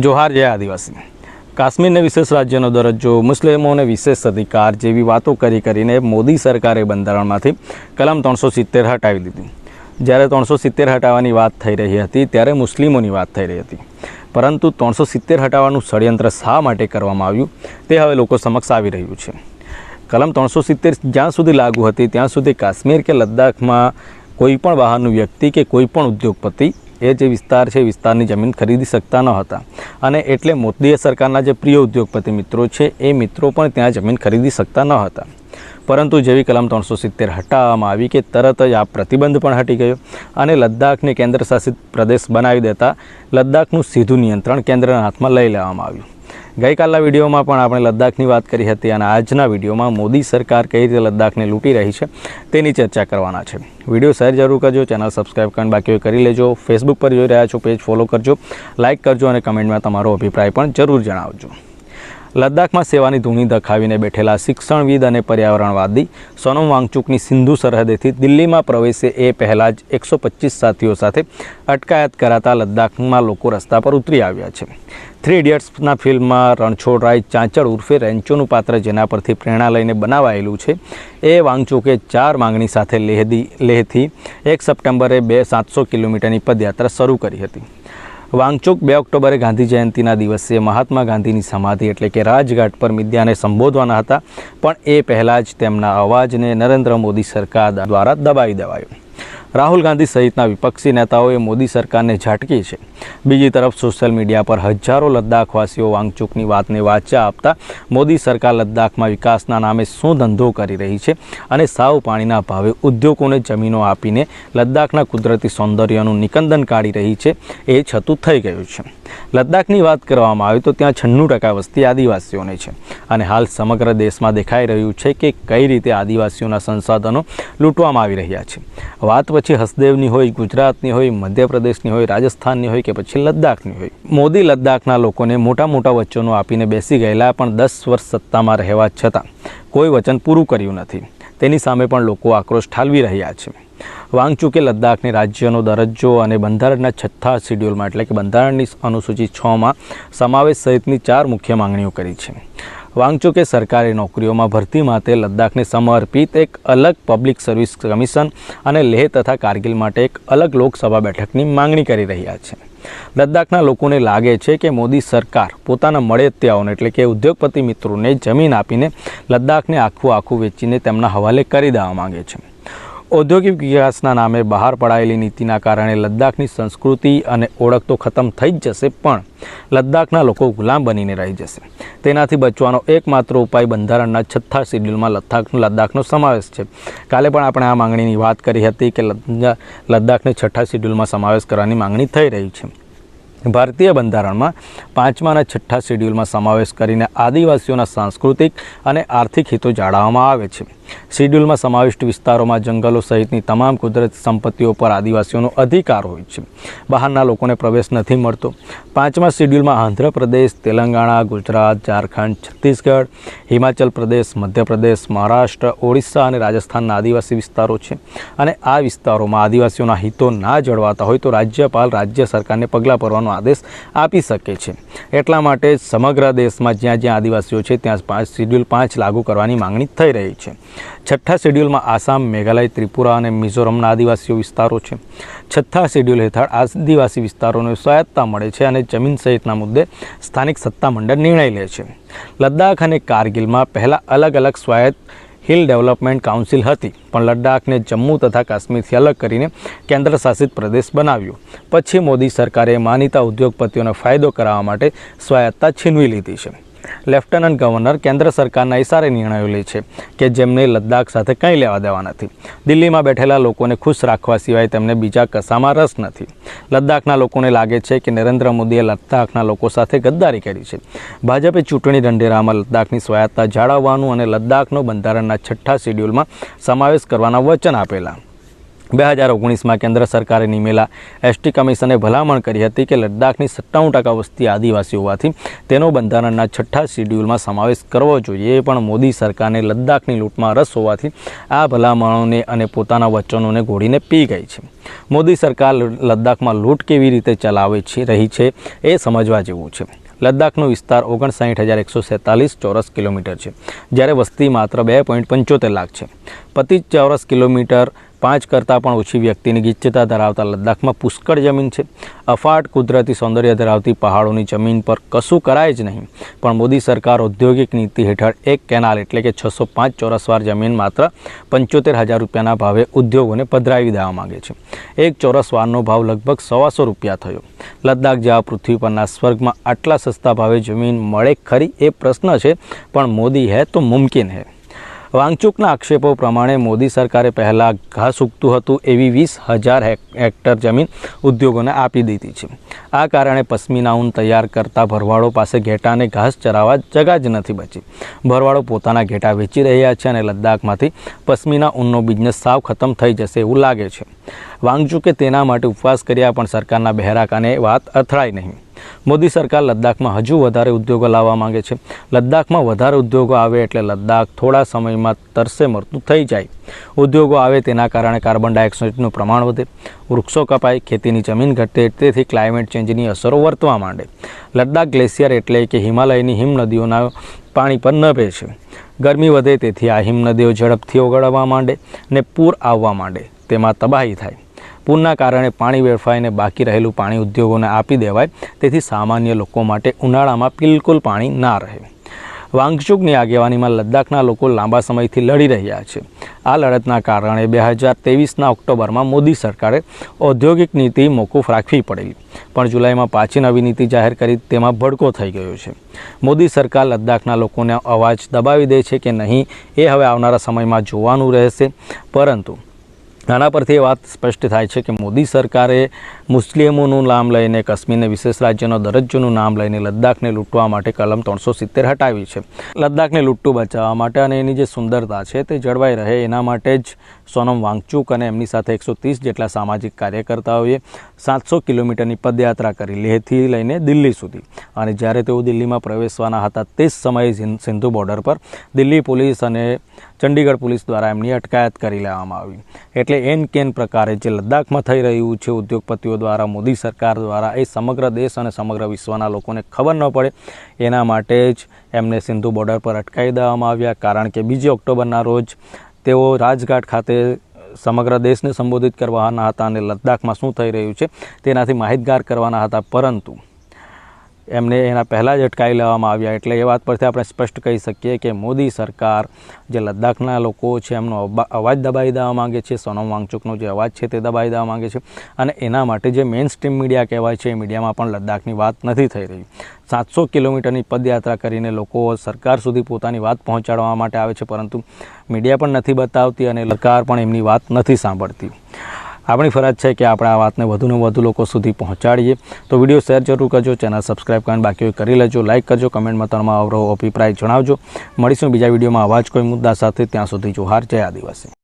જોહાર જય આદિવાસી. કાશ્મીરને વિશેષ રાજ્યનો દરજ્જો, મુસ્લિમોને વિશેષ અધિકાર જેવી વાતો કરી કરીને મોદી સરકારે બંધારણમાંથી કલમ ત્રણસો સિત્તેર હટાવી દીધી. જ્યારે ત્રણસો સિત્તેર હટાવવાની વાત થઈ રહી હતી, ત્યારે મુસ્લિમોની વાત થઈ રહી હતી. પરંતુ ત્રણસો સિત્તેર હટાવવાનું ષડયંત્ર શા માટે કરવામાં આવ્યું, તે હવે લોકો સમક્ષ આવી રહ્યું છે. કલમ ત્રણસો સિત્તેર જ્યાં સુધી લાગુ હતી, ત્યાં સુધી કાશ્મીર કે લદ્દાખમાં કોઈ પણ બહારનું વ્યક્તિ કે કોઈ પણ ઉદ્યોગપતિ એ જે વિસ્તાર છે વિસ્તારની જમીન ખરીદી શકતા ન હતા. અને એટલે મોદીએ સરકારના જે પ્રિય ઉદ્યોગપતિ મિત્રો છે, એ મિત્રો પણ ત્યાં જમીન ખરીદી શકતા ન હતા. પરંતુ જેવી કલમ ત્રણસો સિત્તેર હટાવવામાં આવી કે તરત જ આ પ્રતિબંધ પણ હટી ગયો અને લદ્દાખને કેન્દ્ર શાસિત પ્રદેશ બનાવી દેતા લદ્દાખનું સીધું નિયંત્રણ કેન્દ્રના હાથમાં લઈ લેવામાં આવ્યું. ગઈકાલના વિડીયોમાં પણ આપણે લદ્દાખની વાત કરી હતી અને આજના વિડીયોમાં મોદી સરકાર કઈ રીતે લદ્દાખને લૂંટી રહી છે તેની ચર્ચા કરવાના છે. વીડિયો શેર જરૂર કરજો, ચેનલ સબસ્ક્રાઈબ કરીને બાકી કરી લેજો. ફેસબુક પર જોઈ રહ્યા છો, પેજ ફોલો કરજો, લાઇક કરજો અને કમેન્ટમાં તમારો અભિપ્રાય પણ જરૂર જણાવજો. લદ્દાખમાં સેવાની ધૂણી દખાવીને બેઠેલા શિક્ષણવિદ અને પર્યાવરણવાદી સોનમ વાંગચુકની સિંધુ સરહદેથી દિલ્હીમાં પ્રવેશે એ પહેલાં જ એકસો પચીસ સાથીઓ સાથે અટકાયત કરાતા લદ્દાખમાં લોકો રસ્તા પર ઉતરી આવ્યા છે. થ્રી ઇડિયટ્સના ફિલ્મમાં રણછોડરાય ચાંચડ ઉર્ફે રેન્ચોનું પાત્ર જેના પરથી પ્રેરણા લઈને બનાવાયેલું છે. એ વાંગચુકે ચાર માંગણી સાથે લેહદી લેહથી એક સપ્ટેમ્બરે બે સાતસો કિલોમીટરની પદયાત્રા શરૂ કરી હતી. વાંગચુક બે ઓક્ટોબરે ગાંધી જયંતિના દિવસે મહાત્મા ગાંધીની સમાધિ એટલે કે રાજઘાટ પર મીડિયાને સંબોધવાના હતા. પણ એ પહેલાં જ તેમના અવાજને નરેન્દ્ર મોદી સરકાર દ્વારા દબાવી દેવાયો. રાહુલ ગાંધી સહિતના વિપક્ષી નેતાઓએ મોદી સરકારને ઝાટકી છે. બીજી તરફ સોશિયલ મીડિયા પર હજારો લદ્દાખવાસીઓ વાંગચુકની વાતને વાચા આપતા મોદી સરકાર લદ્દાખમાં વિકાસના નામે શું ધંધો કરી રહી છે અને સાવ પાણીના ભાવે ઉદ્યોગોને જમીનો આપીને લદ્દાખના કુદરતી સૌંદર્યનું નિકંદન કાઢી રહી છે એ છતું થઈ ગયું છે. લદ્દાખની વાત કરવામાં આવે તો ત્યાં છન્નું ટકા વસ્તી આદિવાસીઓની છે અને હાલ સમગ્ર દેશમાં દેખાઈ રહ્યું છે કે કઈ રીતે આદિવાસીઓના સંસાધનો લૂંટવામાં આવી રહ્યા છે. વાત પછી હસદેવની હોય, ગુજરાતની હોય, મધ્યપ્રદેશની હોય, રાજસ્થાનની હોય કે પછી લદ્દાખની હોય. મોદી લદ્દાખના લોકોને મોટા મોટા વચનો આપીને બેસી ગયેલા, પણ દસ વર્ષ સત્તામાં રહેવા છતાં કોઈ વચન પૂરું કર્યું નથી. તેની સામે પણ લોકો આક્રોશ ઠાલવી રહ્યા છે. વાંગચુકે લદ્દાખને રાજ્યનો દરજ્જો અને બંધારણના છઠ્ઠા શિડ્યુલમાં, એટલે કે બંધારણની અનુસૂચિ છમાં સમાવેશ સહિતની ચાર મુખ્ય માંગણીઓ કરી છે. વાંગચુકે સરકારી નોકરીઓમાં ભરતી માટે લદ્દાખને સમર્પિત એક અલગ પબ્લિક સર્વિસ કમિશન અને લેહ તથા કારગિલ માટે એક અલગ લોકસભા બેઠકની માંગણી કરી રહ્યા છે. લદ્દાખના લોકોને લાગે છે કે મોદી સરકાર પોતાના મળેત્યાઓને એટલે કે ઉદ્યોગપતિ મિત્રોને જમીન આપીને લદ્દાખને આખું આખું વેચીને તેમના હવાલે કરી દેવા માંગે છે. ઔદ્યોગિક વિકાસના નામે બહાર પડાયેલી નીતિના કારણે લદ્દાખની સંસ્કૃતિ અને ઓળખ તો ખતમ થઈ જ જશે, પણ લદ્દાખના લોકો ગુલામ બનીને રહી જશે. તેનાથી બચવાનો એકમાત્ર ઉપાય બંધારણના છઠ્ઠા શિડ્યુલમાં લદ્દાખ લદ્દાખનો સમાવેશ છે. કાલે પણ આપણે આ માંગણીની વાત કરી હતી કે લદ્દા- લદ્દાખને છઠ્ઠા શિડ્યુલમાં સમાવેશ કરવાની માંગણી થઈ રહી છે. ભારતીય બંધારણમાં પાંચમાના છઠ્ઠા શિડ્યુલમાં સમાવેશ કરીને આદિવાસીઓના સાંસ્કૃતિક અને આર્થિક હિતો જાળવવામાં આવે છે. શિડ્યુલમાં સમાવિષ્ટ વિસ્તારોમાં જંગલો સહિતની તમામ કુદરતી સંપત્તિઓ પર આદિવાસીઓનો અધિકાર હોય છે. બહારના લોકોને પ્રવેશ નથી મળતો. પાંચમા શિડ્યુલમાં આંધ્રપ્રદેશ, તેલંગાણા, ગુજરાત, ઝારખંડ, છત્તીસગઢ, હિમાચલ પ્રદેશ, મધ્યપ્રદેશ, મહારાષ્ટ્ર, ઓડિશા અને રાજસ્થાનના આદિવાસી વિસ્તારો છે. અને આ વિસ્તારોમાં આદિવાસીઓના હિતો ના જળવાતા હોય તો રાજ્યપાલ રાજ્ય સરકારને પગલાં ભરવાનો આદેશ આપી શકે છે. એટલા માટે સમગ્ર દેશમાં જ્યાં જ્યાં આદિવાસીઓ છે, ત્યાં પાંચ શિડ્યુલ પાંચ લાગુ કરવાની માંગણી થઈ રહી છે. છઠ્ઠા શેડ્યુલમાં આસામ, મેઘાલય, ત્રિપુરા અને મિઝોરમના આદિવાસીઓ વિસ્તારો છે. છઠ્ઠા શેડ્યુલ હેઠળ આદિવાસી વિસ્તારોને સ્વાયત્તા મળે છે અને જમીન સહિતના મુદ્દે સ્થાનિક સત્તામંડળ નિર્ણય લે છે. લદ્દાખ અને કારગિલમાં પહેલાં અલગ અલગ સ્વાયત્ત હિલ ડેવલપમેન્ટ કાઉન્સિલ હતી, પણ લદ્દાખને જમ્મુ તથા કાશ્મીરથી અલગ કરીને કેન્દ્ર શાસિત પ્રદેશ બનાવ્યો. પછી મોદી સરકારે માનીતા ઉદ્યોગપતિઓને ફાયદો કરાવવા માટે સ્વાયત્તા છીનવી લીધી છે. લેફ્ટનન્ટ ગવર્નર કેન્દ્ર સરકારના ઇશારે નિર્ણયો લે છે કે જેમને લદ્દાખ સાથે કંઈ લેવા દેવા નથી. દિલ્હીમાં બેઠેલા લોકોને ખુશ રાખવા સિવાય તેમને બીજા કશામાં રસ નથી. લદ્દાખના લોકોને લાગે છે કે નરેન્દ્ર મોદીએ લદ્દાખના લોકો સાથે ગદ્દારી કરી છે. ભાજપે ચૂંટણી ઢંઢેરામાં લદ્દાખની સ્વાયત્તા જાળવવાનું અને લદ્દાખનો બંધારણના છઠ્ઠા શેડ્યુલમાં સમાવેશ કરવાના વચન આપેલા. બે હજાર ઓગણીસમાં કેન્દ્ર સરકારે નિમેલા એસટી કમિશને ભલામણ કરી હતી કે લદ્દાખની સત્તાણું ટકા વસ્તી આદિવાસી હોવાથી તેનો બંધારણના છઠ્ઠા શિડ્યુલમાં સમાવેશ કરવો જોઈએ. પણ મોદી સરકારને લદ્દાખની લૂંટમાં રસ હોવાથી આ ભલામણોને અને પોતાના વચનોને ઘોડીને પી ગઈ છે. મોદી સરકાર લદ્દાખમાં લૂંટ કેવી રીતે ચલાવે છે, રહી છે એ સમજવા જેવું છે. લદ્દાખનો વિસ્તાર ઓગણસાઠ હજાર એકસો સેતાલીસ ચોરસ કિલોમીટર છે, જ્યારે વસ્તી માત્ર બે પોઈન્ટ પંચોતેર લાખ છે. પચીસ ચોરસ કિલોમીટર પાંચ કરતાં પણ ઓછી વ્યક્તિની ગિચ્છતા ધરાવતા લદ્દાખમાં પુષ્કળ જમીન છે. અફાટ કુદરતી સૌંદર્ય ધરાવતી પહાડોની જમીન પર કશું કરાય જ નહીં. પણ મોદી સરકાર ઔદ્યોગિક નીતિ હેઠળ એક કેનાલ એટલે કે છસો પાંચ ચોરસવાર જમીન માત્ર પંચોતેર હજાર રૂપિયાના ભાવે ઉદ્યોગોને પધરાવી દેવા માંગે છે. એક ચોરસવારનો ભાવ લગભગ સવાસો રૂપિયા થયો. લદ્દાખ જેવા પૃથ્વી પરના સ્વર્ગમાં આટલા સસ્તા ભાવે જમીન મળે ખરી એ પ્રશ્ન છે, પણ મોદી હે તો મુમકિન હે. વાંગચુકના આક્ષેપો પ્રમાણે મોદી સરકારે પહેલાં ઘાસ ઉગતું હતું એવી વીસ હજાર હેક્ટર જમીન ઉદ્યોગોને આપી દીધી છે. આ કારણે પશ્મિના ઊન તૈયાર કરતા ભરવાડો પાસે ઘેટાને ઘાસ ચરાવવા જગા જ નથી બચી. ભરવાડો પોતાના ઘેટા વેચી રહ્યા છે અને લદ્દાખમાંથી પશ્મિના ઊનનો બિઝનેસ સાવ ખતમ થઈ જશે એવું લાગે છે. વાંગચુકે તેના માટે ઉપવાસ કર્યા પણ સરકારના બહેરાકાને વાત અથડાઈ નહીં. મોદી સરકાર લદ્દાખમાં હજુ વધારે ઉદ્યોગો લાવવા માંગે છે. લદ્દાખમાં વધારે ઉદ્યોગો આવે એટલે લદ્દાખ થોડા સમયમાં તરસે મરતું થઈ જાય. ઉદ્યોગો આવે તેના કારણે કાર્બન ડાયોક્સાઇડનું પ્રમાણ વધે. વૃક્ષો કપાય, ખેતીની જમીન ઘટે, તેથી ક્લાઇમેટ ચેન્જની અસરો વર્તવા માંડે. લદ્દાખ ગ્લેશિયર એટલે કે હિમાલયની હિમ નદીઓના પાણી પર નભે છે ગરમી વધે તેથી આ હિમ નદીઓ ઝડપથી ઓગળવા માંડે ને પૂર આવવા માંડે. તેમાં તબાહી થાય. પૂરના કારણે પાણી વેડફાઈને બાકી રહેલું પાણી ઉદ્યોગોને આપી દેવાય, તેથી સામાન્ય લોકો માટે ઉનાળામાં બિલકુલ પાણી ના રહે. વાંગચુકની આગેવાનીમાં લદ્દાખના લોકો લાંબા સમયથી લડી રહ્યા છે. આ લડતના કારણે બે હજાર તેવીસના ઓક્ટોબરમાં મોદી સરકારે ઔદ્યોગિક નીતિ મોકૂફ રાખવી પડેલી, પણ જુલાઈમાં પાછી નવી નીતિ જાહેર કરી તેમાં ભડકો થઈ ગયો છે. મોદી સરકાર લદ્દાખના લોકોને અવાજ દબાવી દે છે કે નહીં, એ હવે આવનારા સમયમાં જોવાનું રહેશે. પરંતુ આના પરથી એ વાત સ્પષ્ટ થાય છે કે મોદી સરકારે મુસ્લિમોનું નામ લઈને કાશ્મીરને વિશેષ રાજ્યનો દરજ્જોનું નામ લઈને લદ્દાખને લૂંટવા માટે કલમ ત્રણસો સિત્તેર હટાવી છે. લદ્દાખને લૂંટું બચાવવા માટે અને એની જે સુંદરતા છે તે જળવાઈ રહે એના માટે જ સોનમ વાંગચુક અને એમની સાથે એકસો ત્રીસ જેટલા સામાજિક કાર્યકર્તાઓએ સાતસો કિલોમીટરની પદયાત્રા કરી લેહથી લઈને દિલ્હી સુધી. અને જ્યારે તેઓ દિલ્હીમાં પ્રવેશવાના હતા તે જ સમયે સિંધુ બોર્ડર પર દિલ્હી પોલીસ અને ચંડીગઢ પોલીસ દ્વારા એમની અટકાયત કરી લેવામાં આવી. એટલે એન કેન પ્રકારે જે લદ્દાખમાં થઈ રહ્યું છે, ઉદ્યોગપતિઓ દ્વારા, મોદી સરકાર દ્વારા, એ સમગ્ર દેશ અને સમગ્ર વિશ્વના લોકોને ખબર ન પડે. એના માટે જ એમને સિંધુ બોર્ડર પર અટકાવી દેવામાં આવ્યા. કારણ કે બીજી ઓક્ટોબરના રોજ તેઓ રાજઘાટ ખાતે સમગ્ર દેશને સંબોધિત કરવાના હતા અને લદ્દાખમાં શું થઈ રહ્યું છે તેનાથી માહિતગાર કરવાના હતા. પરંતુ એમને એના પહેલાં જ અટકાવી લેવામાં આવ્યા. એટલે એ વાત પરથી આપણે સ્પષ્ટ કહી શકીએ કે મોદી સરકાર જે લદ્દાખના લોકો છે, એમનો અવાજ દબાવી દેવા માંગે છે, સોનમ વાંગચુકનો જે અવાજ છે તે દબાવી દેવા માંગે છે. અને એના માટે જે મેઇન સ્ટ્રીમ મીડિયા કહેવાય છે, એ મીડિયામાં પણ લદ્દાખની વાત નથી થઈ રહી. સાતસો કિલોમીટરની પદયાત્રા કરીને લોકો સરકાર સુધી પોતાની વાત પહોંચાડવા માટે આવે છે, પરંતુ મીડિયા પણ નથી બતાવતી અને સરકાર પણ એમની વાત નથી સાંભળતી. આપણી ફરજ છે કે આપણે આ વાતને વધુને વધુ લોકો સુધી પહોંચાડીએ. તો વીડિયો શેર જરૂર કરજો, ચેનલ સબસ્ક્રાઈબ કરીને બાકી કરી લેજો, લાઇક કરજો, કમેન્ટમાં તમારો અભિપ્રાય જણાવજો. મળીશું બીજા વિડીયોમાં આવા જ કોઈ મુદ્દા સાથે, ત્યાં સુધી જોહાર, જય આદિવાસી.